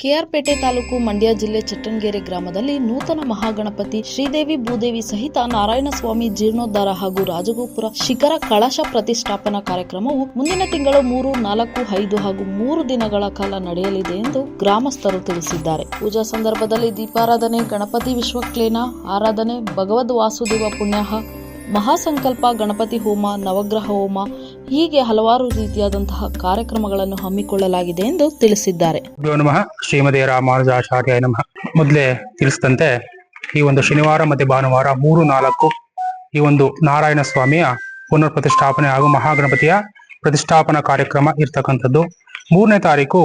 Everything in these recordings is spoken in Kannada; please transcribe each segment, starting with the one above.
ಕೆಆರ್ಪೇಟೆ ತಾಲೂಕು ಮಂಡ್ಯ ಜಿಲ್ಲೆ ಚಟ್ಟಂಗೆರೆ ಗ್ರಾಮದಲ್ಲಿ ನೂತನ ಮಹಾಗಣಪತಿ ಶ್ರೀದೇವಿ ಭೂದೇವಿ ಸಹಿತ ನಾರಾಯಣಸ್ವಾಮಿ ಜೀರ್ಣೋದ್ಧಾರ ಹಾಗೂ ರಾಜಗೋಪುರ ಶಿಖರ ಕಳಶ ಪ್ರತಿಷ್ಠಾಪನಾ ಕಾರ್ಯಕ್ರಮವು ಮುಂದಿನ ತಿಂಗಳು ಮೂರು, ನಾಲ್ಕು, ಐದು ಹಾಗೂ ಮೂರು ದಿನಗಳ ಕಾಲ ನಡೆಯಲಿದೆ ಎಂದು ಗ್ರಾಮಸ್ಥರು ತಿಳಿಸಿದ್ದಾರೆ. ಪೂಜಾ ಸಂದರ್ಭದಲ್ಲಿ ದೀಪಾರಾಧನೆ, ಗಣಪತಿ ವಿಶ್ವಕ್ಲೇನ, ಆರಾಧನೆ, ಭಗವದ್ ವಾಸುದೇವ ಪುಣ್ಯಾಹ, ಮಹಾಸಂಕಲ್ಪ, ಗಣಪತಿ ಹೋಮ, ನವಗ್ರಹ ಹೋಮ ಹೀಗೆ ಹಲವಾರು ರೀತಿಯಾದಂತಹ ಕಾರ್ಯಕ್ರಮಗಳನ್ನು ಹಮ್ಮಿಕೊಳ್ಳಲಾಗಿದೆ ಎಂದು ತಿಳಿಸಿದ್ದಾರೆ. ನಮಃ. ಶ್ರೀಮತಿ ರಾಮಾನುಜಾಚಾರ್ಯ ನಮಃ. ಮೊದಲೇ ತಿಳಿಸಿದಂತೆ ಈ ಒಂದು ಶನಿವಾರ ಮತ್ತೆ ಭಾನುವಾರ ಮೂರು ನಾಲ್ಕು ಈ ಒಂದು ನಾರಾಯಣ ಸ್ವಾಮಿಯ ಪುನರ್ ಪ್ರತಿಷ್ಠಾಪನೆ ಹಾಗೂ ಮಹಾಗಣಪತಿಯ ಪ್ರತಿಷ್ಠಾಪನಾ ಕಾರ್ಯಕ್ರಮ ಇರ್ತಕ್ಕಂಥದ್ದು. ಮೂರನೇ ತಾರೀಕು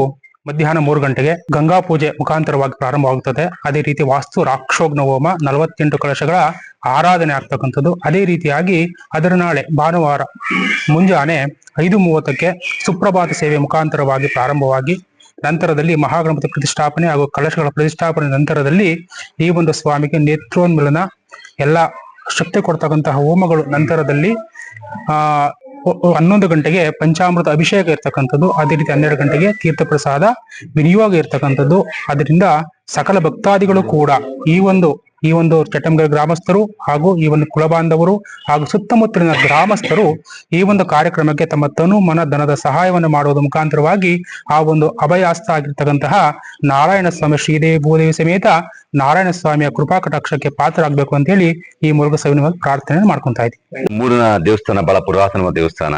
ಮಧ್ಯಾಹ್ನ ಮೂರು ಗಂಟೆಗೆ ಗಂಗಾ ಪೂಜೆ ಮುಖಾಂತರವಾಗಿ ಪ್ರಾರಂಭವಾಗುತ್ತದೆ. ಅದೇ ರೀತಿ ವಾಸ್ತು ರಾಕ್ಷೋಗ್ನ ಹೋಮ ನಲವತ್ತೆಂಟು ಕಲಶಗಳ ಆರಾಧನೆ ಆಗ್ತಕ್ಕಂಥದ್ದು. ಅದೇ ರೀತಿಯಾಗಿ ಅದರ ನಾಳೆ ಭಾನುವಾರ ಮುಂಜಾನೆ ಐದು ಮೂವತ್ತಕ್ಕೆ ಸುಪ್ರಭಾತ ಸೇವೆ ಮುಖಾಂತರವಾಗಿ ಪ್ರಾರಂಭವಾಗಿ ನಂತರದಲ್ಲಿ ಮಹಾಗಣಪತಿ ಪ್ರತಿಷ್ಠಾಪನೆ ಹಾಗೂ ಕಲಶಗಳ ಪ್ರತಿಷ್ಠಾಪನೆ ನಂತರದಲ್ಲಿ ಈ ಒಂದು ಸ್ವಾಮಿಗೆ ನೇತ್ರೋನ್ಮಿಲನ ಎಲ್ಲ ಶಕ್ತಿ ಕೊಡ್ತಕ್ಕಂತಹ ಹೋಮಗಳು ನಂತರದಲ್ಲಿ, ಆ ಹನ್ನೊಂದು ಗಂಟೆಗೆ ಪಂಚಾಮೃತ ಅಭಿಷೇಕ ಇರ್ತಕ್ಕಂಥದ್ದು. ಅದೇ ರೀತಿ ಹನ್ನೆರಡು ಗಂಟೆಗೆ ತೀರ್ಥ ಪ್ರಸಾದ ವಿನಿಯೋಗ ಇರ್ತಕ್ಕಂಥದ್ದು. ಅದರಿಂದ ಸಕಲ ಭಕ್ತಾದಿಗಳು ಕೂಡ ಈ ಒಂದು ಈ ಒಂದು ಚಟ್ಟಂಗರ ಗ್ರಾಮಸ್ಥರು ಹಾಗೂ ಈ ಒಂದು ಕುಲಬಾಂಧವರು ಹಾಗೂ ಸುತ್ತಮುತ್ತಲಿನ ಗ್ರಾಮಸ್ಥರು ಈ ಒಂದು ಕಾರ್ಯಕ್ರಮಕ್ಕೆ ತಮ್ಮ ತನು ಮನ ಧನದ ಸಹಾಯವನ್ನು ಮಾಡುವುದರ ಮುಖಾಂತರವಾಗಿ ಆ ಒಂದು ಅಭಯಾಸ್ತ ಆಗಿರ್ತಕ್ಕಂತಹ ನಾರಾಯಣ ಸ್ವಾಮಿ ಶ್ರೀದೇವಿ ಭೂದೇವಿ ಸಮೇತ ನಾರಾಯಣ ಸ್ವಾಮಿಯ ಕೃಪಾ ಕಟಾಕ್ಷಕ್ಕೆ ಪಾತ್ರರಾಗಬೇಕು ಅಂತ ಹೇಳಿ ಈ ಮೂಲಕ ಸವಿನವಾಗಿ ಪ್ರಾರ್ಥನೆ ಮಾಡ್ಕೊಂತ ಇದ್ದೀವಿ. ಮೂರನ ದೇವಸ್ಥಾನ, ಬಹಳ ಪುರಾತನ ದೇವಸ್ಥಾನ.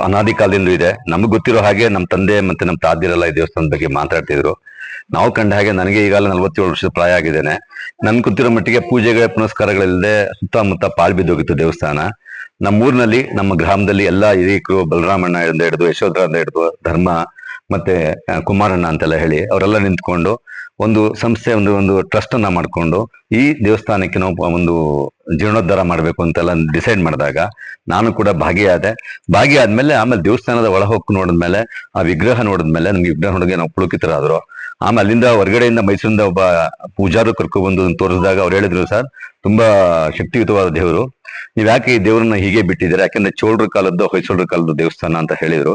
ಅನಾದಿ ಕಾಲದಿಂದ ಇದೆ. ನಮ್ಗೆ ಗೊತ್ತಿರೋ ಹಾಗೆ ನಮ್ಮ ತಂದೆ ಮತ್ತೆ ನಮ್ಮ ತಾದಿರೆಲ್ಲ ಈ ದೇವಸ್ಥಾನದ ಬಗ್ಗೆ ಮಾತಾಡ್ತಿದ್ರು. ನಾವು ಕಂಡ ಹಾಗೆ ನನಗೆ ಈಗಾಗಲೇ ನಲವತ್ತೇಳು ವರ್ಷದ ಪ್ರಾಯ ಆಗಿದ್ದೇನೆ. ನನ್ಗೆ ಗೊತ್ತಿರೋ ಮಟ್ಟಿಗೆ ಪೂಜೆಗೆ ಪುನಸ್ಕಾರಗಳಿಲ್ಲದೆ ಸುತ್ತಮುತ್ತ ಪಾಳ್ ಬಿದ್ದೋಗಿತ್ತು ದೇವಸ್ಥಾನ. ನಮ್ಮೂರಿನಲ್ಲಿ, ನಮ್ಮ ಗ್ರಾಮದಲ್ಲಿ ಎಲ್ಲಾ ಹಿರಿಯಕರು, ಬಲರಾಮಣ್ಣ ಇಂದ ಹಿಡಿದು ಯಶೋಧರ ಹಿಡಿದು ಧರ್ಮ ಮತ್ತೆ ಕುಮಾರಣ್ಣ ಅಂತೆಲ್ಲ ಹೇಳಿ, ಅವರೆಲ್ಲ ನಿಂತ್ಕೊಂಡು ಒಂದು ಸಂಸ್ಥೆ, ಒಂದು ಒಂದು ಟ್ರಸ್ಟ್ ಅನ್ನ ಮಾಡ್ಕೊಂಡು ಈ ದೇವಸ್ಥಾನಕ್ಕೆ ನಾವು ಒಂದು ಜೀರ್ಣೋದ್ಧಾರ ಮಾಡಬೇಕು ಅಂತೆಲ್ಲ ಡಿಸೈಡ್ ಮಾಡಿದಾಗ ನಾನು ಕೂಡ ಭಾಗಿಯಾದೆ. ಭಾಗಿಯಾದ್ಮೇಲೆ ಆಮೇಲೆ ದೇವಸ್ಥಾನದ ಒಳ ಹೋಗಿ ನೋಡಿದ್ಮೇಲೆ, ಆ ವಿಗ್ರಹ ನೋಡಿದ್ಮೇಲೆ ನಮ್ಗೆ ವಿಗ್ರಹ ನೋಡಿಗೆ ನಾವು ಪುಳುಕಿತರಾದ್ರು. ಆಮೇಲೆ ಅಲ್ಲಿಂದ ಹೊರಗಡೆಯಿಂದ ಮೈಸೂರಿಂದ ಒಬ್ಬ ಪೂಜಾರು ಕರ್ಕೊಬಂದು ತೋರಿಸಿದಾಗ ಅವ್ರು ಹೇಳಿದ್ರು, ಸರ್, ತುಂಬಾ ಶಕ್ತಿಯುತವಾದ ದೇವರು. ನೀವ್ ಯಾಕೆ ಈ ದೇವರನ್ನ ಹೀಗೆ ಬಿಟ್ಟಿದ್ದೀರಾ? ಯಾಕಂದ್ರೆ ಚೋಳರ ಕಾಲದ್ದು, ಹೊಯ್ಸಳರ ಕಾಲದ ದೇವಸ್ಥಾನ ಅಂತ ಹೇಳಿದ್ರು.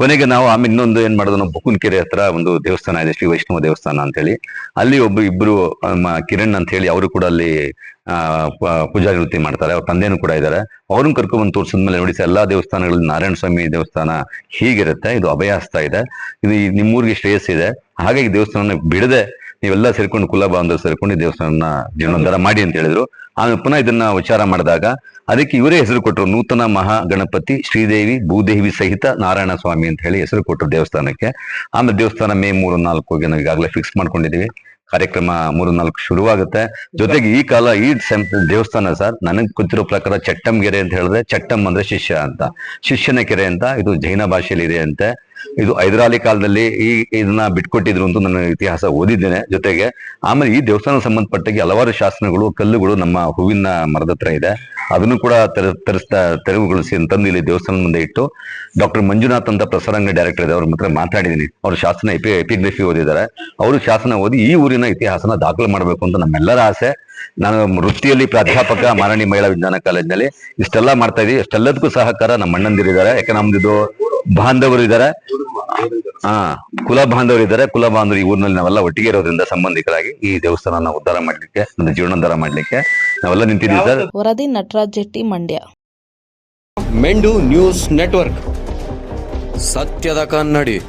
ಕೊನೆಗೆ ನಾವು ಆಮೇಲೆ ಇನ್ನೊಂದು ಏನ್ ಮಾಡೋದು ನಾವು ಬುಕ್ಕುನ್ಕೆರೆ ಹತ್ರ ಒಂದು ದೇವಸ್ಥಾನ ಇದೆ, ಶ್ರೀ ವೈಷ್ಣವ ದೇವಸ್ಥಾನ ಅಂತ ಹೇಳಿ ಅಲ್ಲಿ ಒಬ್ಬ ಇಬ್ರು ಕಿರಣ್ ಅಂತ ಹೇಳಿ ಅವರು ಕೂಡ ಅಲ್ಲಿ ಪೂಜಾ ವೃತ್ತಿ ಮಾಡ್ತಾರೆ. ಅವ್ರ ತಂದೆನೂ ಕೂಡ ಇದ್ದಾರೆ. ಅವ್ರನ್ನ ಕರ್ಕೊಂಡ್ಬಂದು ತೋರಿಸಿದ್ಮೇಲೆ ನೋಡಿ ಎಲ್ಲಾ ದೇವಸ್ಥಾನಗಳಲ್ಲಿ ನಾರಾಯಣ ಸ್ವಾಮಿ ದೇವಸ್ಥಾನ ಹೀಗಿರುತ್ತೆ. ಇದು ಅಭಯಾಸ್ತ ಇದೆ. ಇದು ನಿಮ್ಮೂರಿಗೆ ಶ್ರೇಯಸ್ಸಿದೆ ಹಾಗಾಗಿ ದೇವಸ್ಥಾನ ಬಿಡದೆ ನೀವೆಲ್ಲ ಸೇರ್ಕೊಂಡು ಕುಲ ಬಾಂಧವರು ಸೇರ್ಕೊಂಡು ದೇವಸ್ಥಾನ ಜೀರ್ಣೋದ್ಧಾರ ಮಾಡಿ ಅಂತ ಹೇಳಿದ್ರು. ಆಮೇಲೆ ಪುನಃ ಇದನ್ನ ವಿಚಾರ ಮಾಡಿದಾಗ ಅದಕ್ಕೆ ಇವರೇ ಹೆಸರು ಕೊಟ್ಟರು ನೂತನ ಮಹಾ ಗಣಪತಿ ಶ್ರೀದೇವಿ ಭೂದೇವಿ ಸಹಿತ ನಾರಾಯಣ ಸ್ವಾಮಿ ಅಂತ ಹೇಳಿ ಹೆಸರು ಕೊಟ್ಟರು ದೇವಸ್ಥಾನಕ್ಕೆ. ಆಮೇಲೆ ದೇವಸ್ಥಾನ ಮೇ ಮೂರು ನಾಲ್ಕು ನಾವು ಈಗಾಗಲೇ ಫಿಕ್ಸ್ ಮಾಡ್ಕೊಂಡಿದ್ದೀವಿ ಕಾರ್ಯಕ್ರಮ ಮೂರು ನಾಲ್ಕು ಶುರುವಾಗುತ್ತೆ. ಜೊತೆಗೆ ಈ ಕಾಲ ಈ ದೇವಸ್ಥಾನ ಸರ್ ನನಗೆ ಗೊತ್ತಿರೋ ಪ್ರಕಾರ ಚಟ್ಟಂಗೆರೆ ಅಂತ ಹೇಳಿದ್ರೆ ಚಟ್ಟಂ ಅಂದ್ರೆ ಶಿಷ್ಯ ಅಂತ. ಶಿಷ್ಯನ ಕೆರೆ ಅಂತ, ಇದು ಜೈನ ಭಾಷೆಯಲ್ಲಿ ಇದೆ ಅಂತೆ. ಇದು ಹೈದರಾಲಿ ಕಾಲದಲ್ಲಿ ಈ ಇದನ್ನ ಬಿಟ್ಕೊಟ್ಟಿದ್ರು ಅಂತ ನನ್ನ ಇತಿಹಾಸ ಓದಿದ್ದೇನೆ. ಜೊತೆಗೆ ಆಮೇಲೆ ಈ ದೇವಸ್ಥಾನ ಸಂಬಂಧಪಟ್ಟಾಗಿ ಹಲವಾರು ಶಾಸನಗಳು, ಕಲ್ಲುಗಳು ನಮ್ಮ ಹೂವಿನ ಮರದ ಹತ್ರ ಇದೆ. ಅದನ್ನು ಕೂಡ ತರ, ತರಿಸ್ತಾ, ತೆರವುಗೊಳಿಸಿ ತಂದು ಇಲ್ಲಿ ದೇವಸ್ಥಾನದ ಮುಂದೆ ಇಟ್ಟು ಡಾಕ್ಟರ್ ಮಂಜುನಾಥ್ ಅಂತ ಪ್ರಸರಂಗ ಡೈರೆಕ್ಟರ್ ಇದೆ. ಅವ್ರ ಹತ್ರ ಮಾತಾಡಿದ್ದೀನಿ. ಅವ್ರ ಶಾಸನ ಎಪಿ ಎಪಿಗ್ರಫಿ ಓದಿದ್ದಾರೆ. ಅವರು ಶಾಸನ ಓದಿ ಈ ಊರಿನ ಇತಿಹಾಸನ ದಾಖಲು ಮಾಡಬೇಕು ಅಂತ ನಮ್ಮೆಲ್ಲರ ಆಸೆ. ನಾನು ವೃತ್ತಿಯಲ್ಲಿ ಪ್ರಾಧ್ಯಾಪಕ ಮಾರಾಣಿ ಮಹಿಳಾ ವಿಜ್ಞಾನ ಕಾಲೇಜಿನಲ್ಲಿ ಇಷ್ಟೆಲ್ಲ ಮಾಡ್ತಾ ಇದೀವಿ ಇಷ್ಟೆಲ್ಲದಕ್ಕೂ ಸಹಕಾರ ನಮ್ಮ ಅಣ್ಣಂದಿರಿದ್ದಾರೆ ಯಾಕೆ ನಮ್ದು ಬಾಂಧವರು ಇದ್ದಾರೆ ಹಾ ಕುಲ ಬಾಂಧವರು ಇದ್ದಾರೆ ಕುಲ ಬಾಂಧವರು ಈ ಊರಿನಲ್ಲಿ ನಾವೆಲ್ಲ ಒಟ್ಟಿಗೆ ಇರೋದ್ರಿಂದ ಸಂಬಂಧಿಕರಾಗಿ ಈ ದೇವಸ್ಥಾನ ಉದ್ಧಾರ ಮಾಡ್ಲಿಕ್ಕೆ ನನ್ನ ಜೀರ್ಣೋದ್ಧಾರ ಮಾಡ್ಲಿಕ್ಕೆ ನಾವೆಲ್ಲ ನಿಂತಿದ್ದೀವಿ ಸರ್. ವರದಿ ನಟರಾಜ್ ಜೆಟ್ಟಿ ಮಂಡ್ಯ. ಮೆಂಡು ನ್ಯೂಸ್ ನೆಟ್ವರ್ಕ್. ಸತ್ಯದ ಕನ್ನಡಿ.